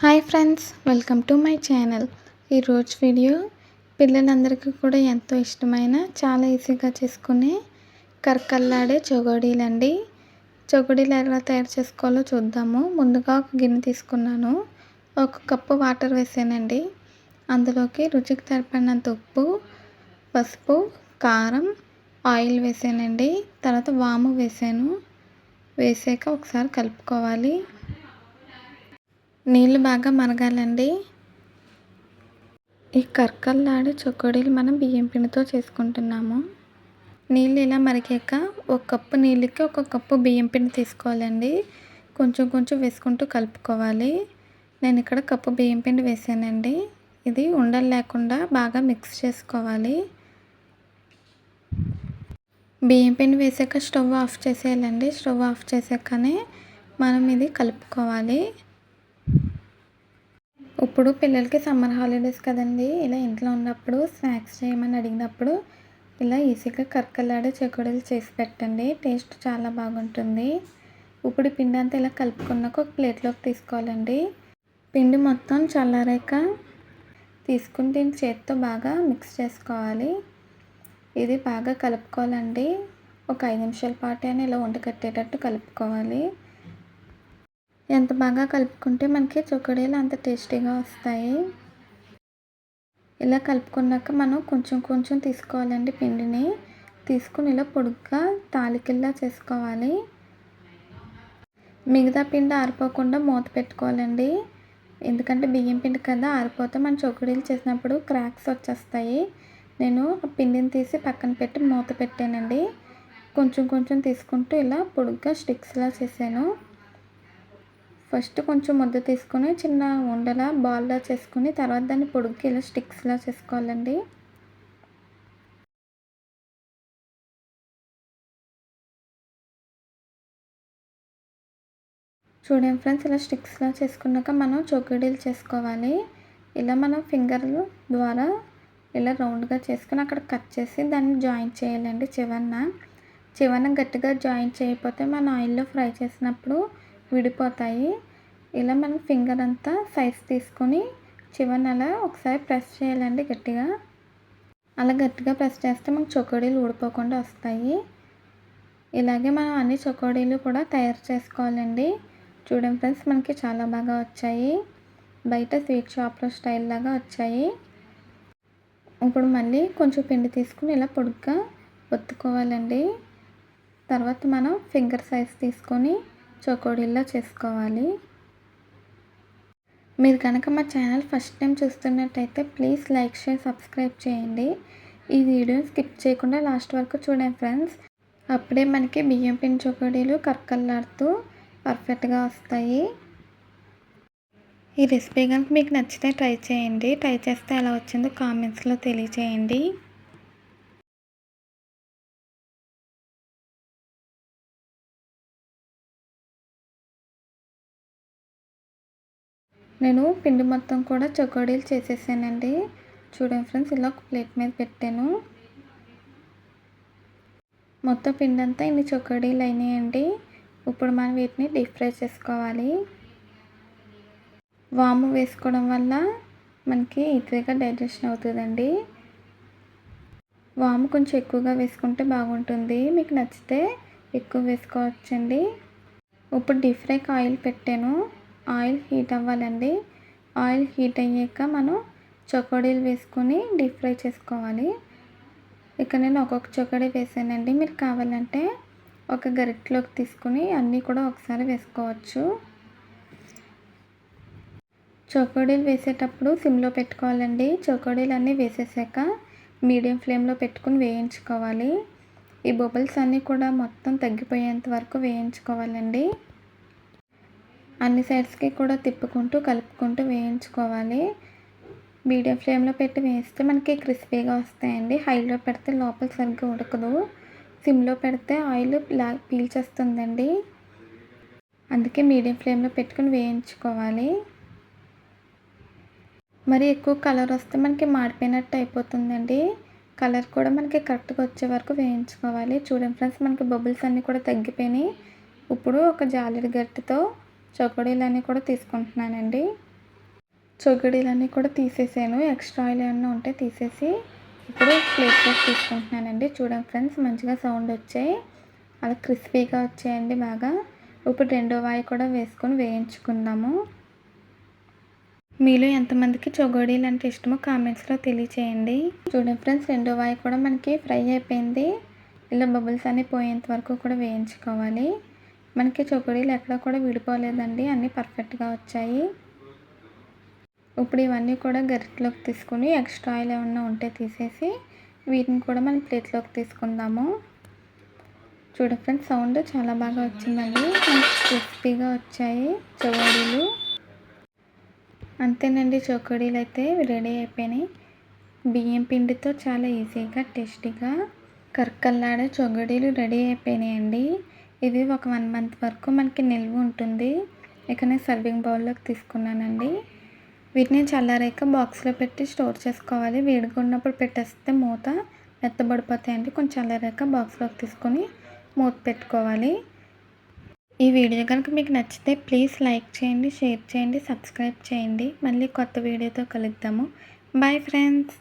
Hi friends welcome to my channel. ఈరోజు video పిల్లలందరికీ కూడా ఎంతో ఇష్టమైన చాలా ఈజీగా చేసుకునే కరకల్లాడే చొగోడీలండి. చొగడీలు ఎలా తయారు చేసుకోవాలో చూద్దాము. ముందుగా ఒక గిన్నె తీసుకున్నాను. ఒక కప్పు వాటర్ వేసానండి. అందులోకి రుచికి సరిపడినంత ఉప్పు పసుపు కారం ఆయిల్ వేసానండి. తర్వాత వాము వేసాను. వేసాక ఒకసారి కలుపుకోవాలి. నీళ్ళు బాగా మరగాలండి. ఈ కర్కల్లాడే చొక్కడీలు మనం బియ్యం పిండితో చేసుకుంటున్నాము. నీళ్ళు ఇలా మరిగాక ఒక కప్పు నీళ్ళకి ఒక కప్పు బియ్యం పిండి తీసుకోవాలండి. కొంచెం కొంచెం వేసుకుంటూ కలుపుకోవాలి. నేను ఇక్కడ కప్పు బియ్యం పిండి వేసానండి. ఇది ఉండలు లేకుండా బాగా మిక్స్ చేసుకోవాలి. బియ్యం పిండి వేసాక స్టవ్ ఆఫ్ చేసేయాలండి. స్టవ్ ఆఫ్ చేసాకనే మనం ఇది కలుపుకోవాలి. ఇప్పుడు పిల్లలకి సమ్మర్ హాలిడేస్ కదండి. ఇలా ఇంట్లో ఉన్నప్పుడు స్నాక్స్ చేయమని అడిగినప్పుడు ఇలా ఈజీగా కరకలాడే చెకోడీలు చేసి పెట్టండి. టేస్ట్ చాలా బాగుంటుంది. ఇప్పుడు పిండి అంతా ఇలా కలుపుకున్నాక ఒక ప్లేట్లోకి తీసుకోవాలండి. పిండి మొత్తం చల్లారాక తీసుకుంటే చేతితో బాగా మిక్స్ చేసుకోవాలి. ఇది బాగా కలుపుకోవాలండి. ఒక ఐదు నిమిషాల పాటు అయినా ఇలా వంట కట్టేటట్టు కలుపుకోవాలి. ఎంత బాగా కలుపుకుంటే మనకి చొక్కడీలు అంత టేస్టీగా వస్తాయి. ఇలా కలుపుకున్నాక మనం కొంచెం కొంచెం తీసుకోవాలండి పిండిని. తీసుకుని ఇలా పొడుగ్గా తాలికిల్లా చేసుకోవాలి. మిగతా పిండి ఆరిపోకుండా మూత పెట్టుకోవాలండి. ఎందుకంటే బియ్యం పిండి కదా ఆరిపోతే మనం చొక్కడీలు చేసినప్పుడు క్రాక్స్ వచ్చేస్తాయి. నేను పిండిని తీసి పక్కన పెట్టి మూత పెట్టానండి. కొంచెం కొంచెం తీసుకుంటూ ఇలా పొడుగ్గా స్టిక్స్లా చేశాను. ఫస్ట్ కొంచెం ముద్ద తీసుకొని చిన్న ఉండలా బాల్లా చేసుకుని తర్వాత దాన్ని పొడుగుకి ఇలా స్టిక్స్లా చేసుకోవాలండి. చూడండి ఫ్రెండ్స్ ఇలా స్టిక్స్లా చేసుకున్నాక మనం చొక్కడీలు చేసుకోవాలి. ఇలా మనం ఫింగర్లు ద్వారా ఇలా రౌండ్గా చేసుకుని అక్కడ కట్ చేసి దాన్ని జాయింట్ చేయాలండి చివరన. చివరన గట్టిగా జాయింట్ చేయకపోతే మన ఆయిల్లో ఫ్రై చేసినప్పుడు విడిపోతాయి. ఇలా మనం ఫింగర్ అంతా సైజ్ తీసుకొని చివరిన అలా ఒకసారి ప్రెస్ చేయాలండి గట్టిగా. అలా గట్టిగా ప్రెస్ చేస్తే మనకు చొకోడీలు ఊడిపోకుండా వస్తాయి. ఇలాగే మనం అన్ని చొకోడీలు కూడా తయారు చేసుకోవాలండి. చూడండి ఫ్రెండ్స్ మనకి చాలా బాగా వచ్చాయి. బయట స్వీట్ షాప్లో స్టైల్ లాగా వచ్చాయి. ఇప్పుడు మళ్ళీ కొంచెం పిండి తీసుకుని ఇలా పొడుగ్గా ఒత్తుకోవాలండి. తర్వాత మనం ఫింగర్ సైజ్ తీసుకొని చోకోడీల్లో చేసుకోవాలి. మీరు కనుక మా ఛానల్ ఫస్ట్ టైం చూస్తున్నట్టయితే ప్లీజ్ లైక్ షేర్ సబ్స్క్రైబ్ చేయండి. ఈ వీడియో స్కిప్ చేయకుండా లాస్ట్ వరకు చూడండి ఫ్రెండ్స్. అప్పుడే మనకి బియ్యం పిండి చోకోడీలు కర్కల్లాడుతూ పర్ఫెక్ట్గా వస్తాయి. ఈ రెసిపీ కనుక మీకు నచ్చితే ట్రై చేయండి. ట్రై చేస్తే ఎలా వచ్చిందో కామెంట్స్లో తెలియచేయండి. నేను పిండి మొత్తం కూడా చకోడీలు చేసేసానండి. చూడండి ఫ్రెండ్స్ ఇలా ఒక ప్లేట్ మీద పెట్టాను. మొత్తం పిండి అంతా ఇన్ని చొక్కడీలు అయినాయండి. ఇప్పుడు మనం వీటిని డీప్ ఫ్రై చేసుకోవాలి. వాము వేసుకోవడం వల్ల మనకి ఈజీగా డైజెషన్ అవుతుందండి. వాము కొంచెం ఎక్కువగా వేసుకుంటే బాగుంటుంది. మీకు నచ్చితే ఎక్కువ వేసుకోవచ్చండి. ఇప్పుడు డీప్ ఫ్రైకి ఆయిల్ పెట్టాను. ఆయిల్ హీట్ అవ్వాలండి. ఆయిల్ హీట్ అయ్యాక మనం చకోడీలు వేసుకొని డీప్ ఫ్రై చేసుకోవాలి. ఇక్కడ నేను ఒక్కొక్క చొకడీ వేసానండి. మీరు కావాలంటే ఒక గరిటలోకి తీసుకుని అన్నీ కూడా ఒకసారి వేసుకోవచ్చు. చకోడీలు వేసేటప్పుడు సిమ్లో పెట్టుకోవాలండి. చకోడీలు అన్నీ వేసేసాక మీడియం ఫ్లేమ్లో పెట్టుకుని వేయించుకోవాలి. ఈ బొబ్బల్స్ అన్నీ కూడా మొత్తం తగ్గిపోయేంత వరకు వేయించుకోవాలండి. అన్ని సైడ్స్కి కూడా తిప్పుకుంటూ కలుపుకుంటూ వేయించుకోవాలి. మీడియం ఫ్లేమ్లో పెట్టి వేస్తే మనకి క్రిస్పీగా వస్తాయండి. హైలో పెడితే లోపల సరిగ్గా ఉడకదు. సిమ్లో పెడితే ఆయిల్ లా పీల్చేస్తుందండి. అందుకే మీడియం ఫ్లేమ్లో పెట్టుకుని వేయించుకోవాలి. మరి ఎక్కువ కలర్ వస్తే మనకి మాడిపోయినట్టు అయిపోతుందండి. కలర్ కూడా మనకి కరెక్ట్గా వచ్చే వరకు వేయించుకోవాలి. చూడండి ఫ్రెండ్స్ మనకి బబుల్స్ అన్నీ కూడా తగ్గిపోయినాయి. ఇప్పుడు ఒక జాలిడి గట్టితో చకోడీలన్నీ కూడా తీసుకుంటున్నానండి. చొగిడీలన్నీ కూడా తీసేసాను. ఎక్స్ట్రా ఆయిల్ ఏమన్నా ఉంటే తీసేసి ఇప్పుడు ప్లేట్లోకి తీసుకుంటున్నానండి. చూడండి ఫ్రెండ్స్ మంచిగా సౌండ్ వచ్చాయి. అలా క్రిస్పీగా వచ్చాయండి బాగా. ఇప్పుడు రెండో వాయి కూడా వేసుకొని వేయించుకుందాము. మీలో ఎంతమందికి చొగోడీలు అంటే ఇష్టమో కామెంట్స్లో తెలియచేయండి. చూడండి ఫ్రెండ్స్ రెండో వాయి కూడా మనకి ఫ్రై అయిపోయింది. ఇలా బబుల్స్ అన్నీ పోయేంత వరకు కూడా వేయించుకోవాలి. మనకి చొకడీలు ఎక్కడ కూడా విడిపోలేదండి. అన్నీ పర్ఫెక్ట్గా వచ్చాయి. ఇప్పుడు ఇవన్నీ కూడా గరిటలోకి తీసుకుని ఎక్స్ట్రా ఆయిల్ ఏమన్నా ఉంటే తీసేసి వీటిని కూడా మనం ప్లేట్లోకి తీసుకుందాము. చూడ ఫ్రెండ్స్ సౌండ్ చాలా బాగా వచ్చిందండి. క్రిస్పీగా వచ్చాయి చొకడీలు అంతేనండి చొకడీలు అయితే రెడీ అయిపోయినాయి. బియ్యం పిండితో చాలా ఈజీగా టేస్టీగా కర్కల్లాడే చొగడీలు రెడీ అయిపోయినాయండి. ఇది ఒక వన్ మంత్ వరకు మనకి నిల్వ ఉంటుంది. ఇక నేను సర్వింగ్ బౌల్లోకి తీసుకున్నానండి. వీటిని చల్లారాక బాక్స్లో పెట్టి స్టోర్ చేసుకోవాలి. వేడిగా ఉన్నప్పుడు పెట్టేస్తే మూత మెత్తబడిపోతాయండి. కొంచెం చల్లారాక బాక్స్లోకి తీసుకొని మూత పెట్టుకోవాలి. ఈ వీడియో కనుక మీకు నచ్చితే ప్లీజ్ లైక్ చేయండి షేర్ చేయండి సబ్స్క్రైబ్ చేయండి. మళ్ళీ కొత్త వీడియోతో కలుద్దాము. Bye friends!